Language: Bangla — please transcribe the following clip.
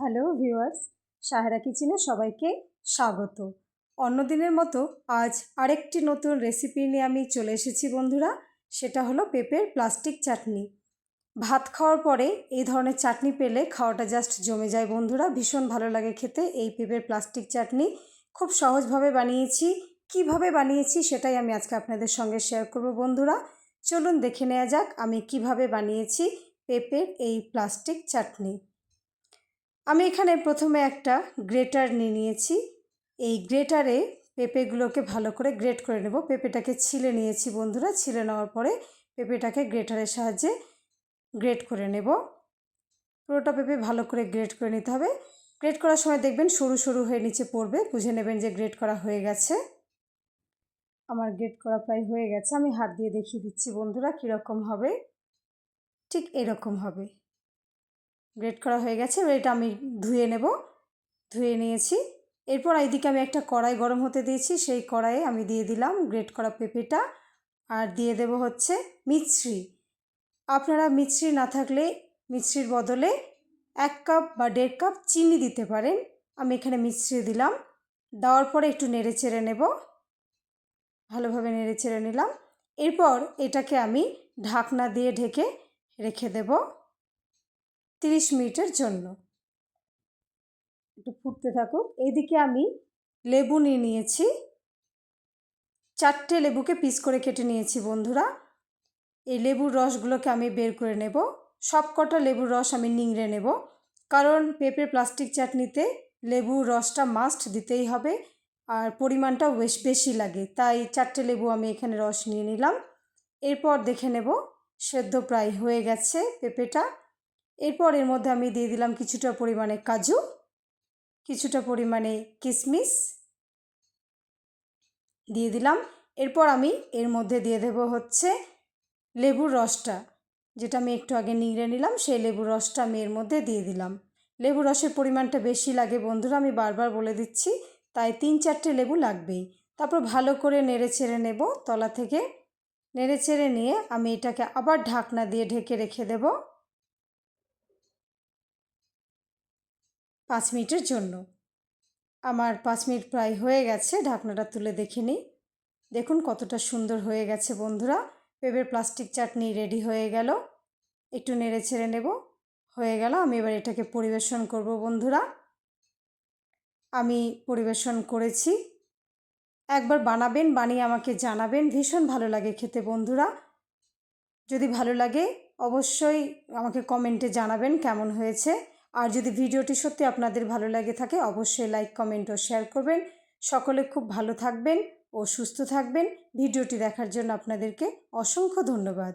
হ্যালো ভিউয়ার্স, সাহেরা কিচেনে সবাইকে স্বাগত। অন্যদিনের মতো আজ আরেকটি নতুন রেসিপি নিয়ে আমি চলে এসেছি বন্ধুরা, সেটা হলো পেঁপের প্লাস্টিক চাটনি। ভাত খাওয়ার পরে এই ধরনের চাটনি পেলে খাওয়াটা জাস্ট জমে যায় বন্ধুরা, ভীষণ ভালো লাগে খেতে। এই পেঁপের প্লাস্টিক চাটনি খুব সহজভাবে বানিয়েছি। কীভাবে বানিয়েছি সেটাই আমি আজকে আপনাদের সঙ্গে শেয়ার করব বন্ধুরা। চলুন দেখে নেওয়া যাক আমি কীভাবে বানিয়েছি পেঁপের এই প্লাস্টিক চাটনি। আমি এখানে প্রথমে একটা গ্রেটার নিয়ে নিয়েছি। এই গ্রেটারে পেঁপেগুলোকে ভালো করে গ্রেট করে নেব। পেঁপেটাকে ছিলে নিয়েছি বন্ধুরা। ছিলে নেওয়ার পরে পেঁপেটাকে গ্রেটারের সাহায্যে গ্রেট করে নেব। পুরোটা পেঁপে ভালো করে গ্রেট করে নিতে হবে। গ্রেট করার সময় দেখবেন সরু সরু হয়ে নিচে পড়বে। বুঝে নেবেন যে গ্রেট করা হয়ে গেছে। আমার গ্রেট করা প্রায় হয়ে গেছে। আমি হাত দিয়ে দেখিয়ে দিচ্ছি বন্ধুরা কীরকম হবে। ঠিক এরকম হবে। গ্রেট করা হয়ে গেছে, এবার এটা আমি ধুয়ে নেব। ধুয়ে নিয়েছি। এরপর এইদিকে আমি একটা কড়াই গরম হতে দিয়েছি, সেই কড়াইয়ে আমি দিয়ে দিলাম গ্রেট করা পেঁপেটা। আর দিয়ে দেব হচ্ছে মিছরি। আপনারা মিছরি না থাকলে, মিছরির বদলে এক কাপ বা দেড় কাপ চিনি দিতে পারেন। আমি এখানে মিছরি দিলাম। দেওয়ার পরে একটু নেড়ে চেড়ে নেব। ভালোভাবে নেড়ে চেড়ে নিলাম। এরপর এটাকে আমি ঢাকনা দিয়ে ঢেকে রেখে দেবো। তিরিশ মিনিটের জন্য। একটু ফুটতে থাকুক। এইদিকে আমি লেবু নিয়ে নিয়েছি। চারটে লেবুকে পিস করে কেটে নিয়েছি বন্ধুরা। এই লেবুর রসগুলোকে আমি বের করে নেব। সব কটা লেবুর রস আমি নিংড়ে নেব। কারণ পেঁপে প্লাস্টিক চাটনিতে লেবুর রসটা মাস্ট দিতেই হবে। আর পরিমাণটাও বেশ বেশি লাগে। তাই চারটে লেবু আমি এখানে রস নিয়ে নিলাম। এরপর দেখে নেব, সেদ্ধ প্রায় হয়ে গেছে পেঁপেটা। এরপর এর মধ্যে আমি দিয়ে দিলাম কিছুটা পরিমাণে কাজু, কিছুটা পরিমাণে কিশমিশ দিয়ে দিলাম। এরপর আমি এর মধ্যে দিয়ে দেব হচ্ছে লেবুর রসটা, যেটা আমি একটু আগে নিংড়ে নিলাম, সেই লেবুর রসটা আমি এর মধ্যে দিয়ে দিলাম। লেবু রসের পরিমাণটা বেশি লাগে বন্ধুরা, আমি বারবার বলে দিচ্ছি, তাই তিন চারটে লেবু লাগবেই। তারপর ভালো করে নেড়ে ছেড়ে নেব, তলা থেকে নেড়ে ছেড়ে নিয়ে আমি এটাকে আবার ঢাকনা দিয়ে ঢেকে রেখে দেবো। পাঁচ মিনিটের জন্য। আমার পাঁচ মিনিট প্রায় হয়ে গেছে, ঢাকনাটা তুলে দেখে নিই। দেখুন কতটা সুন্দর হয়ে গেছে বন্ধুরা। পেঁপের প্লাস্টিক চাটনি রেডি হয়ে গেল। একটু নেড়ে ছেড়ে নেব। হয়ে গেল, আমি এবার এটাকে পরিবেশন করব বন্ধুরা। আমি পরিবেশন করেছি। একবার বানাবেন, বানিয়ে আমাকে জানাবেন। ভীষণ ভালো লাগে খেতে বন্ধুরা। যদি ভালো লাগে, অবশ্যই আমাকে কমেন্টে জানাবেন কেমন হয়েছে। আর যদি ভিডিওটি সত্যি আপনাদের ভালো লাগে থাকে, অবশ্যই লাইক কমেন্ট ও শেয়ার করবেন। সকলে খুব ভালো থাকবেন ও সুস্থ থাকবেন। ভিডিওটি দেখার জন্য আপনাদেরকে অসংখ্য ধন্যবাদ।